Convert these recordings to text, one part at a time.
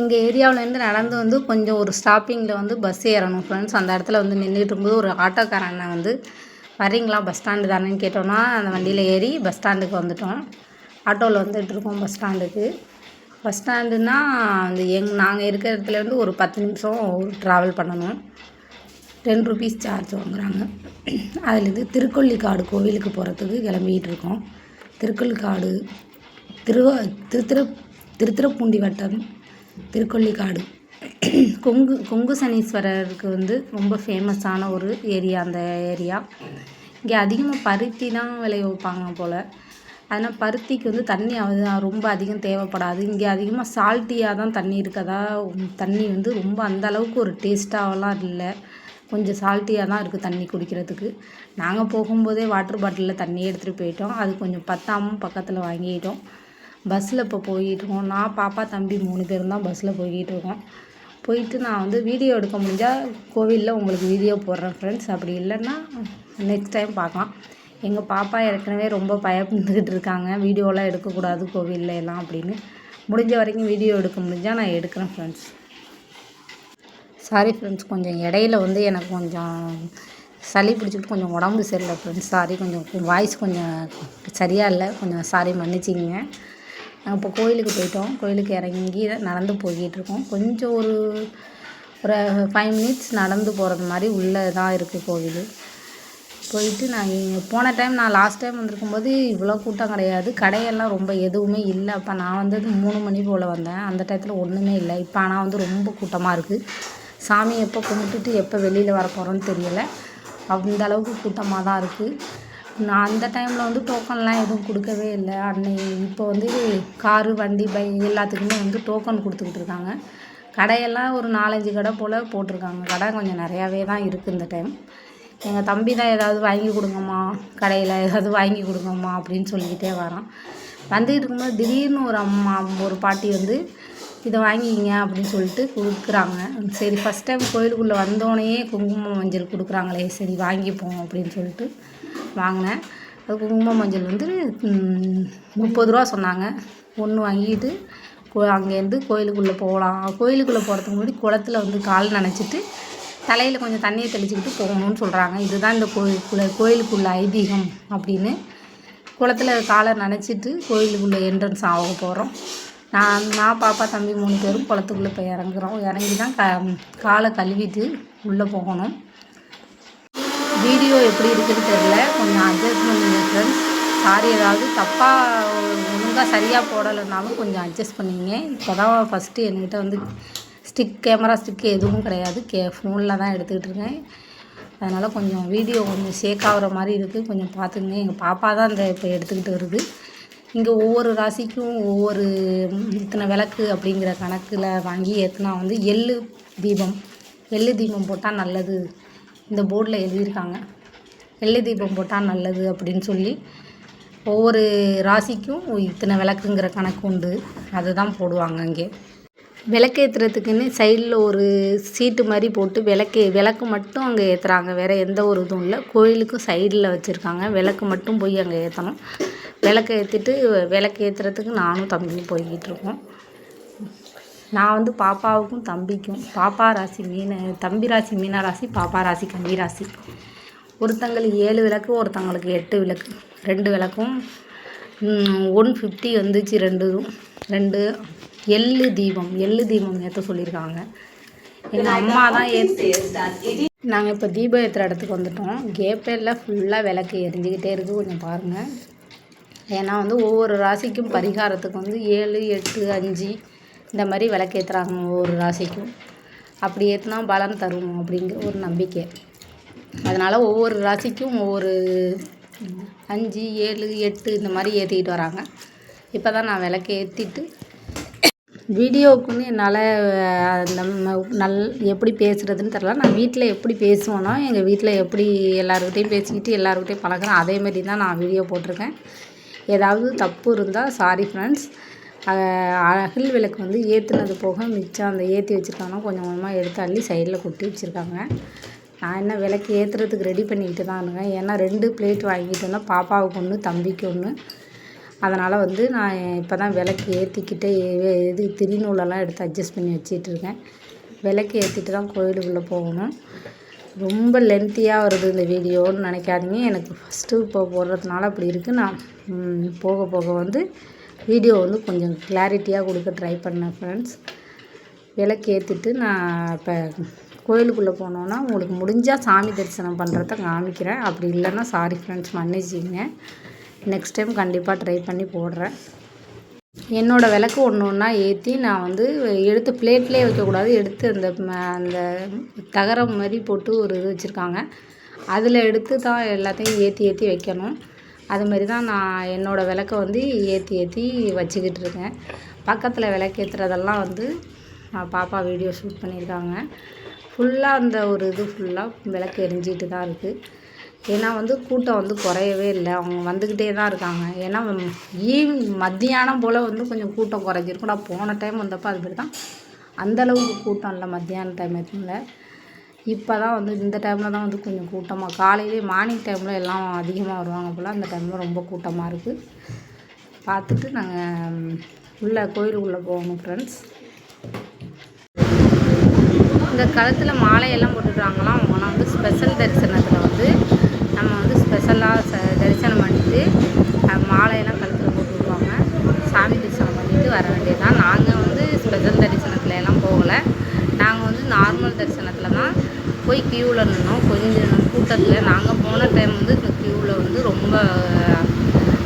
எங்கள் ஏரியாவிலேருந்து நடந்து வந்து கொஞ்சம் ஒரு ஸ்டாப்பிங்கில் வந்து பஸ் ஏறணும். ஃப்ரெண்ட்ஸ் அந்த இடத்துல வந்து நின்றுட்டு இருக்கும்போது ஒரு ஆட்டோக்காரன் வந்து வரீங்களா? பஸ் ஸ்டாண்டு தானேன்னு கேட்டோன்னா அந்த வண்டியில் ஏறி பஸ் ஸ்டாண்டுக்கு வந்துட்டோம். ஆட்டோவில் வந்துட்டு இருக்கோம் பஸ் ஸ்டாண்டுக்கு பஸ் ஸ்டாண்டுனா அந்த எங் நாங்கள் இருக்கிற இடத்துலேருந்து ஒரு பத்து நிமிஷம் ட்ராவல் பண்ணணும். டென் ருபீஸ் சார்ஜ் வாங்குறாங்க. அதுலேருந்து திருக்கொல்லிக்காடு கோவிலுக்கு போகிறதுக்கு கிளம்பிக்கிட்டு இருக்கோம். திருக்கொல்லிக்காடு திருவ திருத்திரு திருத்திரப்பூண்டி வட்டம் திருக்கொள்ளிக்காடு. கொங்கு கொங்கு சனீஸ்வரருக்கு வந்து ரொம்ப ஃபேமஸான ஒரு ஏரியா அந்த ஏரியா. இங்கே அதிகமாக பருத்தி தான் விளைய வைப்பாங்க போல். அதனால் பருத்திக்கு வந்து தண்ணி அது ரொம்ப அதிகம் தேவைப்படாது. இங்கே அதிகமாக சால்ட்டியாக தான் தண்ணி இருக்கதா தண்ணி வந்து ரொம்ப அந்த அளவுக்கு ஒரு டேஸ்ட்டாகலாம் இல்லை. கொஞ்சம் சால்ட்டியாக தான் இருக்குது தண்ணி குடிக்கிறதுக்கு. நாங்கள் போகும்போதே வாட்டர் பாட்டிலில் தண்ணி எடுத்துகிட்டு போயிட்டோம். அது கொஞ்சம் பத்தாமல் பக்கத்தில் வாங்கிட்டோம். பஸ்ஸில் இப்போ போயிட்டுருக்கோம். நான் பாப்பா தம்பி மூணு பேரும் தான் பஸ்ஸில் போய்கிட்டு இருக்கோம் போயிட்டு நான் வந்து வீடியோ எடுக்க முடிஞ்சால் கோவிலில் உங்களுக்கு வீடியோ போடுறேன் ஃப்ரெண்ட்ஸ் அப்படி இல்லைன்னா நெக்ஸ்ட் டைம் பார்க்கலாம். எங்கள் பாப்பா ஏற்கனவே ரொம்ப பயந்துக்கிட்டு இருக்காங்க. வீடியோலாம் எடுக்கக்கூடாது கோவிலில் எல்லாம் அப்படின்னு. முடிஞ்ச வரைக்கும் வீடியோ எடுக்க முடிஞ்சால் நான் எடுக்கிறேன் ஃப்ரெண்ட்ஸ் சாரி ஃப்ரெண்ட்ஸ் கொஞ்சம் இடையில வந்து எனக்கு கொஞ்சம் சளி பிடிச்சிட்டு கொஞ்சம் உடம்பு சரியில்லை ஃப்ரெண்ட்ஸ் சாரி கொஞ்சம் வாய்ஸ் கொஞ்சம் சரியாக இல்லை. கொஞ்சம் சாரி மன்னிச்சிங்க நாங்கள் இப்போ கோயிலுக்கு போயிட்டோம். கோயிலுக்கு இறங்கி நடந்து போய்கிட்டுருக்கோம் கொஞ்சம் ஒரு ஒரு ஃபைவ் மினிட்ஸ் நடந்து போகிறது மாதிரி உள்ளே தான் இருக்குது கோவில். போயிட்டு நான் போன டைம் நான் லாஸ்ட் டைம் வந்திருக்கும் போது இவ்வளோ கூட்டம் கிடையாது. கடையெல்லாம் ரொம்ப எதுவுமே இல்லை. அப்போ நான் வந்தது மூணு மணி போல் வந்தேன். அந்த டயத்தில் ஒன்றுமே இல்லை. இப்போ ஆனால் வந்து ரொம்ப கூட்டமாக இருக்குது சாமி எப்போ கும்பிட்டுட்டு எப்போ வெளியில் வர போகிறோன்னு தெரியலை. அந்த அளவுக்கு கூட்டமாக தான் இருக்குது நான் அந்த டைமில் வந்து டோக்கன்லாம் எதுவும் கொடுக்கவே இல்லை. அன்னை இப்போ வந்து காரு வண்டி பை எல்லாத்துக்குமே வந்து டோக்கன் கொடுத்துக்கிட்டு இருக்காங்க. கடையெல்லாம் ஒரு நாலஞ்சு கடை போல் போட்டிருக்காங்க. கடை கொஞ்சம் நிறையாவே தான் இருக்குது இந்த டைம் எங்கள் தம்பி தான் ஏதாவது வாங்கி கொடுங்கம்மா. கடையில் ஏதாவது வாங்கி கொடுங்கம்மா அப்படின்னு சொல்லிக்கிட்டே வரான். வந்துக்கிட்டு இருக்கும்போது திடீர்னு ஒரு அம்மா ஒரு பாட்டி வந்து இதை வாங்கிக்கிங்க அப்படின்னு சொல்லிட்டு கொடுக்குறாங்க. சரி ஃபஸ்ட் டைம் கோயிலுக்குள்ளே வந்தோடனே குங்குமம் மஞ்சள் கொடுக்குறாங்களே. சரி வாங்கிப்போம் அப்படின்னு சொல்லிட்டு வாங்கினேன். அது குங்குமம் மஞ்சள் வந்து முப்பது ரூபா சொன்னாங்க. ஒன்று வாங்கிட்டு கோ அங்கேருந்து கோயிலுக்குள்ளே போகலாம். கோயிலுக்குள்ளே போகிறதுக்கு முன்னாடி குளத்துல வந்து கால் நனைச்சிட்டு தலையில் கொஞ்சம் தண்ணியை தெளிச்சுக்கிட்டு போகணும்னு சொல்கிறாங்க இதுதான் இந்த கோயிலுக்குள்ளே கோயிலுக்குள்ள ஐதீகம் அப்படின்னு. குளத்துல காலை நனைச்சிட்டு கோயிலுக்குள்ளே என்ட்ரன்ஸ் ஆக போகிறோம் நான் நான் பாப்பா தம்பி மூணு பேரும் குளத்துக்குள்ளே போய் இறங்குறோம். இறங்கி தான் க காலை கழுவிட்டு உள்ளே போகணும். வீடியோ எப்படி இருக்குன்னு தெரில கொஞ்சம் அட்ஜஸ்ட் பண்ணுங்க ஃப்ரெண்ட்ஸ் சாரி ஏதாவது தப்பாக ஒழுங்காக சரியாக போடலைனாலும் கொஞ்சம் அட்ஜஸ்ட் பண்ணிங்க. இப்போ தான் ஃபஸ்ட்டு என்கிட்ட வந்து ஸ்டிக் கேமரா ஸ்டிக்கு எதுவும் கிடையாது. கே ஃபோனில் தான் எடுத்துக்கிட்டு இருக்கேன். அதனால் கொஞ்சம் வீடியோ கொஞ்சம் ஷேக் ஆகிற மாதிரி இருக்குது கொஞ்சம் பார்த்துங்க எங்கள் பாப்பா தான் இந்த இப்போ எடுத்துக்கிட்டு வருது. இங்கே ஒவ்வொரு ராசிக்கும் ஒவ்வொரு இத்தனை விளக்கு அப்படிங்கிற கணக்கில் வாங்கி ஏற்றுனா வந்து எள்ளு தீபம். எள்ளு தீபம் போட்டால் நல்லது. இந்த போர்டில் எழுதியிருக்காங்க. வெள்ளை தீபம் போட்டால் நல்லது அப்படின்னு சொல்லி ஒவ்வொரு ராசிக்கும் இத்தனை விளக்குங்கிற கணக்கு உண்டு. அதை தான் போடுவாங்க அங்கே. விளக்கேற்றுறதுக்குன்னு சைடில் ஒரு சீட்டு மாதிரி போட்டு விளக்கு விளக்கு மட்டும் அங்கே ஏற்றுறாங்க வேறு எந்த ஒரு இதுவும் இல்லை. கோயிலுக்கும் சைடில் வச்சுருக்காங்க. விளக்கு மட்டும் போய் அங்கே ஏற்றணும் விளக்கு ஏற்றிட்டு விளக்கு ஏற்றுறதுக்கு நானும் தம்பியும் போய்கிட்டு இருக்கோம். நான் வந்து பாப்பாவுக்கும் தம்பிக்கும் பாப்பா ராசி மீன தம்பி ராசி மீன ராசி பாப்பா ராசி கன்னி ராசி. ஒருத்தங்களுக்கு ஏழு விளக்கு ஒருத்தங்களுக்கு எட்டு விளக்கு. ரெண்டு விளக்கும். ஒன் ஃபிஃப்டி வந்துச்சு ரெண்டு ரெண்டு எள்ளு தீபம். எள்ளு தீபம் ஏற்ற சொல்லியிருக்காங்க. எங்கள் அம்மா தான் ஏற்றி நாங்கள் இப்போ தீபம் ஏற்றுற இடத்துக்கு வந்துட்டோம். கேப்பேரில் ஃபுல்லாக விளக்கு எரிஞ்சிக்கிட்டே இருக்குது கொஞ்சம் பாருங்கள் ஏன்னா வந்து ஒவ்வொரு ராசிக்கும் பரிகாரத்துக்கு வந்து ஏழு எட்டு அஞ்சு இந்த மாதிரி விளக்கேற்றுறாங்க ஒவ்வொரு ராசிக்கும். அப்படி ஏற்றுனா பலன் தரும் அப்படிங்கிற ஒரு நம்பிக்கை. அதனால் ஒவ்வொரு ராசிக்கும் ஒவ்வொரு அஞ்சு ஏழு எட்டு இந்த மாதிரி ஏற்றிக்கிட்டு வராங்க. இப்போ தான் நான் விளக்கு ஏற்றிட்டு வீடியோவுக்குன்னு என்னால் நம்ம நல் எப்படி பேசுகிறதுன்னு தெரில நான் வீட்டில் எப்படி பேசுவேனோ எங்கள் வீட்டில் எப்படி எல்லாருக்கிட்டையும் பேசிக்கிட்டு எல்லாருக்கிட்டையும் பழகிறேன். அதேமாரி தான் நான் வீடியோ போட்டிருக்கேன். ஏதாவது தப்பு இருந்தால் சாரி ஃப்ரெண்ட்ஸ் அகல் விளக்கு வந்து ஏற்றுனது போக மிச்சம் அந்த ஏற்றி வச்சுருக்காங்கன்னா கொஞ்சம் கொஞ்சமாக எடுத்து அள்ளி சைடில் கொட்டி வச்சுருக்காங்க. நான் என்ன விளக்கு ஏற்றுறதுக்கு ரெடி பண்ணிக்கிட்டு தான் இருக்கேன் ஏன்னா ரெண்டு பிளேட் வாங்கிட்டு வந்தால் பாப்பாவுக்கு ஒன்று தம்பிக்கு ஒன்று அதனால் வந்து நான் இப்போ தான் விளக்கு ஏற்றிக்கிட்டே இது திருநூலெல்லாம் எடுத்து அட்ஜஸ்ட் பண்ணி வச்சிட்ருக்கேன் விளக்கு ஏற்றிட்டு தான் கோயிலுக்குள்ளே போகணும். ரொம்ப லென்த்தியாக வருது இந்த வீடியோன்னு நினைக்காதீங்க. எனக்கு ஃபஸ்ட்டு இப்போ போடுறதுனால அப்படி இருக்குது நான் போக போக வந்து வீடியோ வந்து கொஞ்சம் கிளாரிட்டியாக கொடுக்க ட்ரை பண்ணேன் ஃப்ரெண்ட்ஸ் விளக்கு ஏற்றிட்டு நான் இப்போ கோயிலுக்குள்ளே போனோன்னா உங்களுக்கு முடிஞ்சால் சாமி தரிசனம் பண்ணுறத காமிக்கிறேன். அப்படி இல்லைன்னா சாரி ஃப்ரெண்ட்ஸ் மன்னிச்சிங்க நெக்ஸ்ட் டைம் கண்டிப்பாக ட்ரை பண்ணி போடுறேன். என்னோடய விளக்கு ஒன்று ஒன்றா ஏற்றி நான் வந்து எடுத்து பிளேட்லேயே வைக்கக்கூடாது எடுத்து அந்த அந்த தகரம் மாதிரி போட்டு ஒரு இது வச்சுருக்காங்க. அதில் எடுத்து தான் எல்லாத்தையும் ஏற்றி ஏற்றி வைக்கணும். அது தான் நான் என்னோடய விளக்க வந்து ஏற்றி ஏற்றி வச்சுக்கிட்டு இருக்கேன். பக்கத்தில் விளக்கேற்றுறதெல்லாம் வந்து நான் பாப்பா வீடியோ ஷூட் பண்ணியிருக்காங்க. ஃபுல்லாக அந்த ஒரு இது ஃபுல்லாக விளக்கு எரிஞ்சிட்டு தான் இருக்குது ஏன்னா வந்து கூட்டம் வந்து குறையவே இல்லை. அவங்க வந்துக்கிட்டே தான் இருக்காங்க. ஏன்னா ஈவினிங் மத்தியானம் போல் வந்து கொஞ்சம் கூட்டம் குறைஞ்சிருக்கும். நான் போன டைம் வந்தப்போ அது மாதிரி தான். அந்தளவுக்கு கூட்டம் இல்லை மத்தியான டைமத்தில் இப்போ தான் வந்து இந்த டைமில் தான் வந்து கொஞ்சம் கூட்டமாக காலையிலே மார்னிங் டைமில் எல்லாம் அதிகமாக வருவாங்க போல் அந்த டைமில் ரொம்ப கூட்டமாக இருக்குது பார்த்துட்டு நாங்கள் உள்ளே கோயிலுக்குள்ளே போகணும் ஃப்ரெண்ட்ஸ் இந்த கழுத்தில் மாலையெல்லாம் போட்டுருக்காங்களாம் அவங்களாம் வந்து ஸ்பெஷல் தரிசனத்தில் வந்து நம்ம வந்து ஸ்பெஷலாக ச தரிசனம் பண்ணிட்டு மாலையெல்லாம் கழுத்தில் போட்டு விடுவாங்க சாமி தரிசனம் பண்ணிவிட்டு வர வேண்டியதுதான். நாங்கள் வந்து ஸ்பெஷல் தரிசனத்துல எல்லாம் போகலை நாங்கள் வந்து நார்மல் தரிசனத்தில் தான் போய் க்யூவில் நின்னோம். கொஞ்சம் கூட்டத்தில் நாங்கள் போன டைம் வந்து இந்த க்யூவில் வந்து ரொம்ப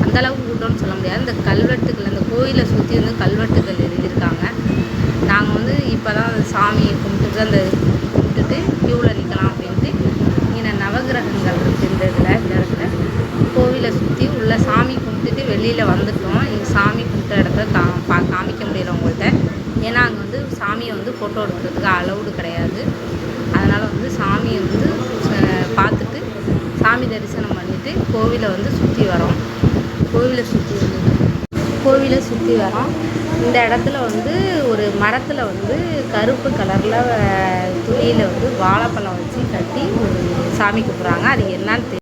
அந்தளவுக்கு கூட்டம்னு சொல்ல முடியாது. இந்த கல்வெட்டுகள் அந்த கோயிலை சுற்றி வந்து கல்வெட்டுகள் எழுதியிருக்காங்க. நாங்கள் வந்து இப்போ தான் அந்த சாமியை கும்பிட்டுட்டு அந்த கும்பிட்டுட்டு க்யூவில் நிற்கலாம் அப்படின்ட்டு இங்கே நவகிரகங்கள் இருக்குது இந்த இதில் இந்த இடத்துல. கோவிலை சுற்றி உள்ள சாமி கும்பிட்டுட்டு வெளியில் வந்துட்டோம். இங்கே சாமி கும்பிட்ட இடத்த கா பா காமிக்க முடியல உங்கள்கிட்ட ஏன்னா அங்கே வந்து சாமியை வந்து ஃபோட்டோ எடுக்கிறதுக்கு அலௌடு கிடையாது. அதனால் வந்து சாமியை வந்து பார்த்துட்டு சாமி தரிசனம் பண்ணிவிட்டு கோவிலை வந்து சுற்றி வரோம். கோவிலை சுற்றி வந்து கோவிலை சுற்றி வரோம். இந்த இடத்துல வந்து ஒரு மரத்தில் வந்து கருப்பு கலரில் துணியில் வந்து வாழைப்பழம் வச்சு கட்டி ஒரு சாமி கும்பிட்றாங்க. அது என்னன்னு தெரியல